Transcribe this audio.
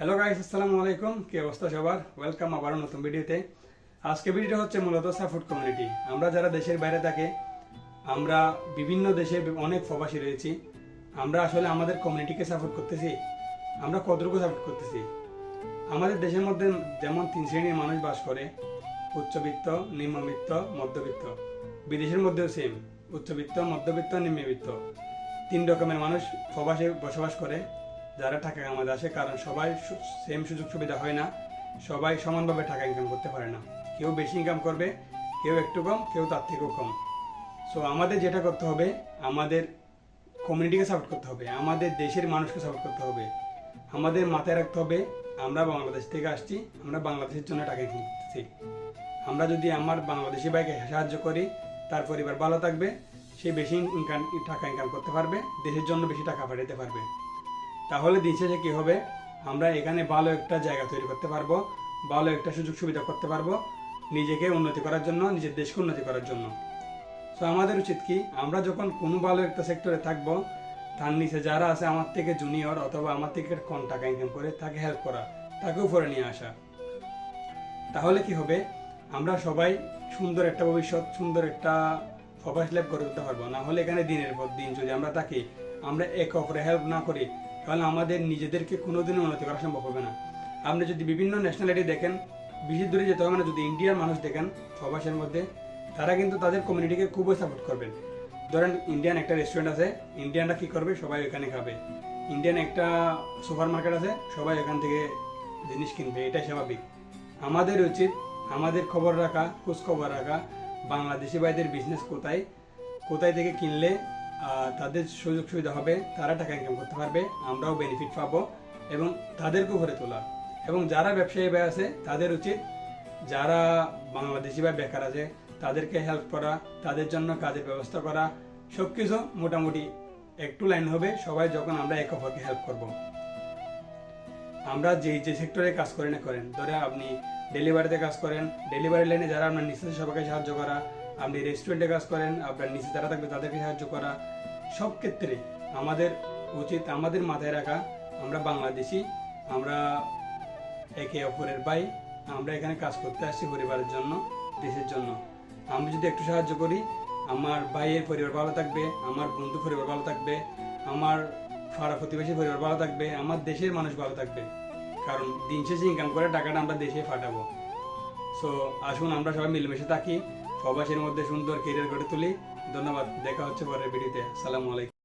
Hello guys আসসালামু আলাইকুম কি অবস্থা সবার? ওয়েলকাম আবার নতুন ভিডিওতে। আজকে ভিডিওটা হচ্ছে মূলত সাপোর্ট কমিউনিটি আমরা যারা দেশের বাইরে থাকি, আমরা বিভিন্ন দেশে অনেক প্রবাসী রয়েছি। আমরা আসলে আমাদের কমিউনিটিকে সাপোর্ট করতেছি। আমরা কতটুকু সাপোর্ট করতেছি? আমাদের দেশের মধ্যে যেমন তিন শ্রেণির মানুষ বাস করে, উচ্চবিত্ত, নিম্নবিত্ত, মধ্যবিত্ত। বিদেশের মধ্যেও সেম উচ্চবিত্ত, মধ্যবিত্ত, নিম্নবিত্ত। তিন রকমের মানুষ প্রবাসে বসবাস করে। যারা টাকা কামাতে আসে, কারণ সবাই সেম সুযোগ সুবিধা হয় না, সবাই সমানভাবে টাকা ইনকাম করতে পারে না। কেউ বেশি ইনকাম করবে, কেউ একটু কম, কেউ তার থেকেও কম। সো আমাদের যেটা করতে হবে, আমাদের কমিউনিটিকে সাপোর্ট করতে হবে, আমাদের দেশের মানুষকে সাপোর্ট করতে হবে। আমাদের মাথায় রাখতে হবে, আমরা বাংলাদেশ থেকে আসছি, আমরা বাংলাদেশের জন্য টাকা ইনকাম করতেছি। আমরা যদি আমার বাংলাদেশি ভাইকে সাহায্য করি, তার পরিবার ভালো থাকবে, সে বেশি ইনকাম টাকা ইনকাম করতে পারবে, দেশের জন্য বেশি টাকা পাঠাতে পারবে। তাহলে দিন শেষে কী হবে? আমরা এখানে ভালো একটা জায়গা তৈরি করতে পারব, ভালো একটা সুযোগ সুবিধা করতে পারব নিজেকে উন্নতি করার জন্য, নিজের দেশকে উন্নতি করার জন্য। সো আমাদের উচিত কি? আমরা যখন কোনো ভালো একটা সেক্টরে থাকব, তার নিচে যারা আছে আমার থেকে জুনিয়র অথবা আমার থেকে কম টাকা ইনকাম করে তাকে হেল্প করা, তাকে উপরে নিয়ে আসা। তাহলে কি হবে? আমরা সবাই সুন্দর একটা ভবিষ্যৎ, সুন্দর একটা প্রবাস লাইফ করে তুলতে পারব। না হলে এখানে দিনের পর দিন যদি আমরা থাকি, আমরা এক অপরে হেল্প না করি, তাহলে আমাদের নিজেদেরকে কোনোদিনও উন্নতি করা সম্ভব হবে না। আপনি যদি বিভিন্ন ন্যাশনালিটি দেখেন, বেশি দূরে যেতে হবে না। যদি ইন্ডিয়ার মানুষ দেখেন প্রবাসের মধ্যে, তারা কিন্তু তাদের কমিউনিটিকে খুবই সাপোর্ট করবেন। ধরেন ইন্ডিয়ান একটা রেস্টুরেন্ট আছে ইন্ডিয়ানরা কী করবে? সবাই ওখানে খাবে। ইন্ডিয়ান একটা সুপার মার্কেট আছে, সবাই ওখান থেকে জিনিস কিনবে। এটাই স্বাভাবিক। আমাদের উচিত, আমাদের খবর রাখা, খোঁজ খবর রাখা বাংলাদেশি ভাইদের বিজনেস কোথায় কোথায় থেকে কিনলে তাদের সুযোগ সুবিধা হবে, তারা টাকা ইনকাম করতে পারবে, আমরাও বেনিফিট পাবো এবং তাদেরকে উপরে তোলা এবং যারা ব্যবসায়ী ভাই আছে, তাদের উচিত যারা বাংলাদেশি ভাই বেকার আছে, তাদেরকে হেল্প করা, তাদের জন্য কাজের ব্যবস্থা করা সব কিছু মোটামুটি একটু লাইন হবে, সবাই যখন আমরা এক অপরকে হেল্প করব। আমরা যে যে সেক্টরে কাজ করেন না করেন। ধরে আপনি ডেলিভারিতে কাজ করেন ডেলিভারি লাইনে যারা আপনার নিচে সবাইকে সাহায্য করা, আপনি রেস্টুরেন্টে কাজ করেন, আপনার নিচে যারা থাকবে তাদেরকে সাহায্য করা, সব ক্ষেত্রে আমাদের উচিত, আমাদের মাথায় রাখা, আমরা বাংলাদেশি, আমরা একে অপরের ভাই, আমরা এখানে কাজ করতে আসছি পরিবারের জন্য, দেশের জন্য। আমি যদি একটু সাহায্য করি, আমার ভাইয়ের পরিবার ভালো থাকবে, আমার বন্ধু পরিবার ভালো থাকবে, আমার পাড়া প্রতিবেশী পরিবার ভালো থাকবে, আমার দেশের মানুষ ভালো থাকবে। কারণ দিন শেষে ইনকাম করে টাকাটা আমরা দেশে পাঠাবো সো আসুন আমরা সবাই মিলেমিশে থাকি প্রবাসের মধ্যে সুন্দর কেরিয়ার গড়ে তুলি। ধন্যবাদ, দেখা হচ্ছে পরের ভিডিওতে সালামু আলাইকুম।